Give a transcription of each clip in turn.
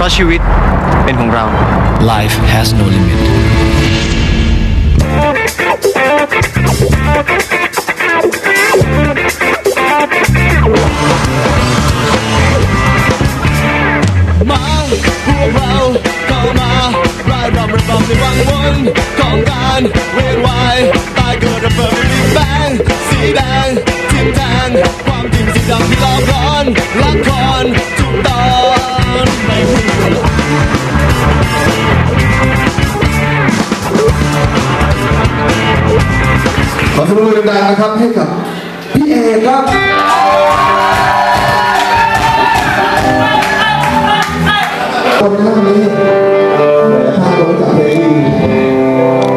Rush with เป็นของเรา Life has no limit. ดังๆนะครับให้กับพี่เอครับคนหน้างนี้ข้างตรกับเพลง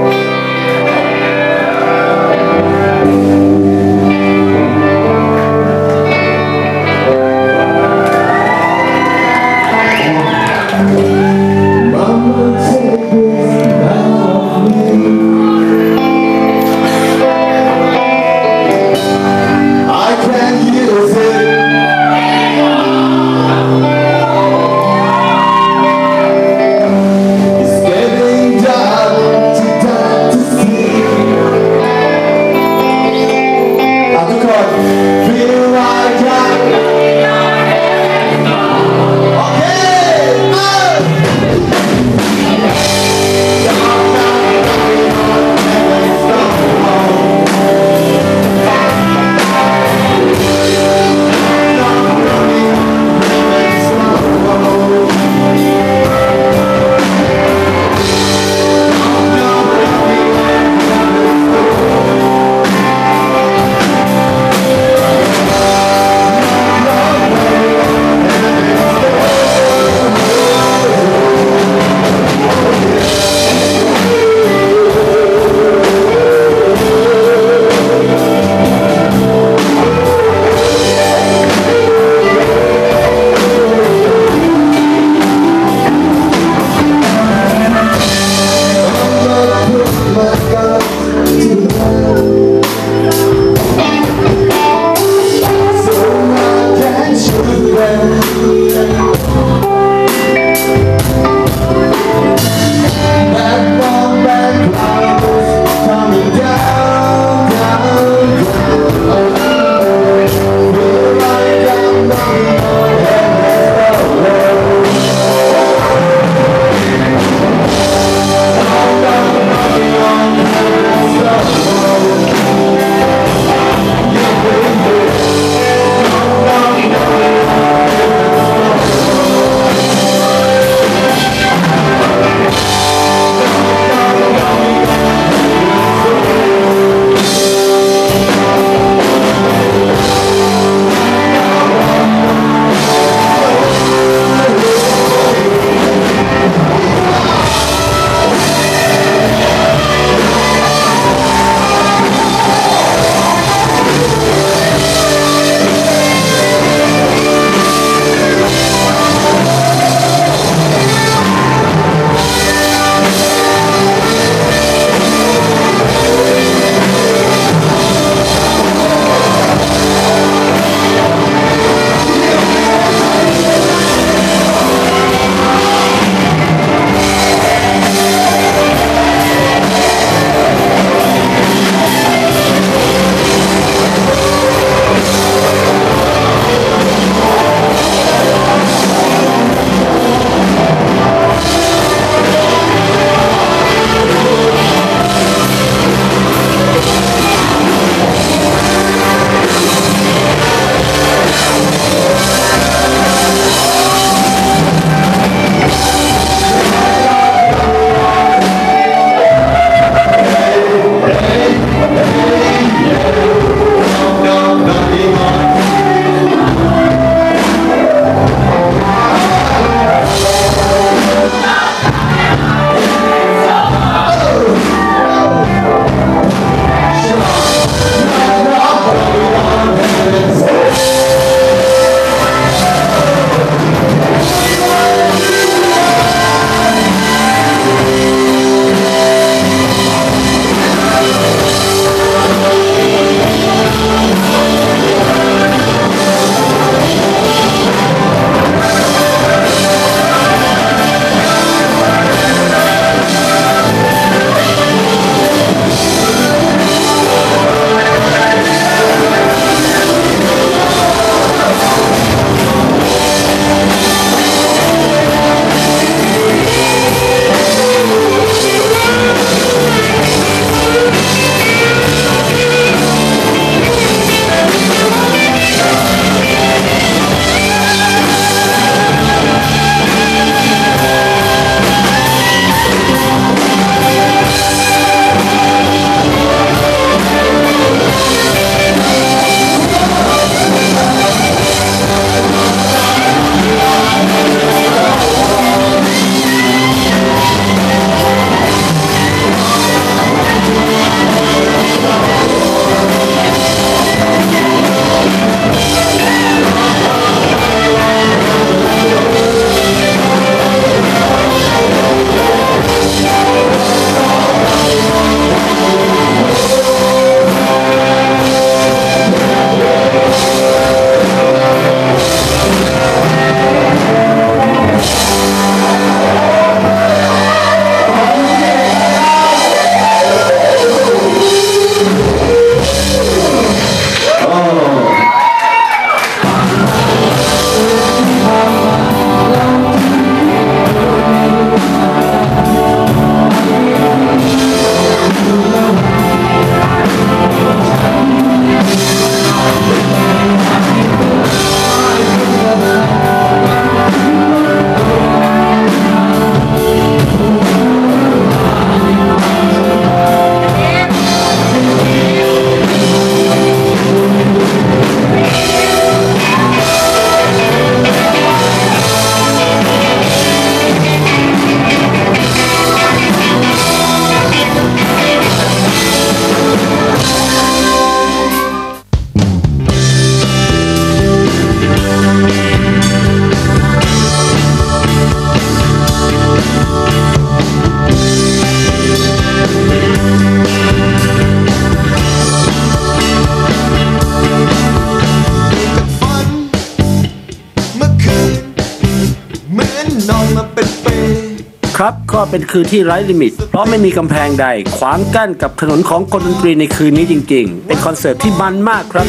ครับก็เป็นคืนที่ไร้ลิมิต เพราะไม่มีกำแพงใด ขวางกั้นกับถนนของคนดนตรีในคืนนี้จริง ๆ เป็นคอนเสิร์ตที่มันมากครับ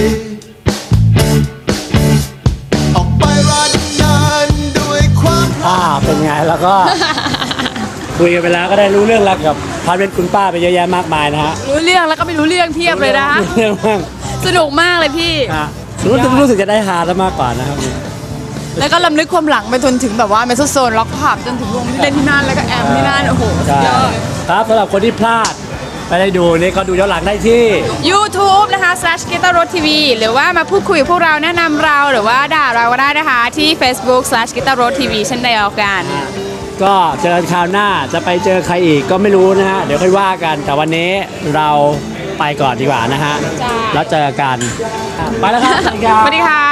ออกไปรันงานด้วยความอ่า เป็นไงแล้วก็ คุยกันไปแล้วก็ได้รู้เรื่องแล้วกับพาร์ทเมนต์คุณป้าไปเยอะแยะมากมายนะฮะรู้เรื่องแล้วก็ไม่รู้เรื่องเทียบเลยนะ รู้เรื่องมากสนุกมากเลยพี่ ฮะรู้สึกรู้สึกจะได้ฮาซะมากกว่านะครับ แล้วก็ลำลึกความหลังไปจนถึงแบบว่าเมโซโซนล็อกผับจนถึงวงที่เล่นที่นั่นแล้วก็แอมที่นั่นโอ้โหสุดใช่ยอดครับสำหรับคนที่พลาดไม่ได้ดูนี่ก็ดูย้อนหลังได้ที่ YouTube นะคะ slash g u i t a r r o TV หรือว่ามาพูดคุยกับพวกเราแนะนำเราหรือว่าด่าเราก็ได้นะคะที่ Facebook slash g u i t a r r o TV เช่นเดียวกัน ก็เจอกันคราวหน้าจะไปเจอใครอีกก็ไม่รู้นะฮะ เดี๋ยวค่อยว่ากันแต่วันนี้เราไปก่อนดีกว่านะฮะใช่แล้วเจอกันอะไปแล้วครับ สวัสดีครั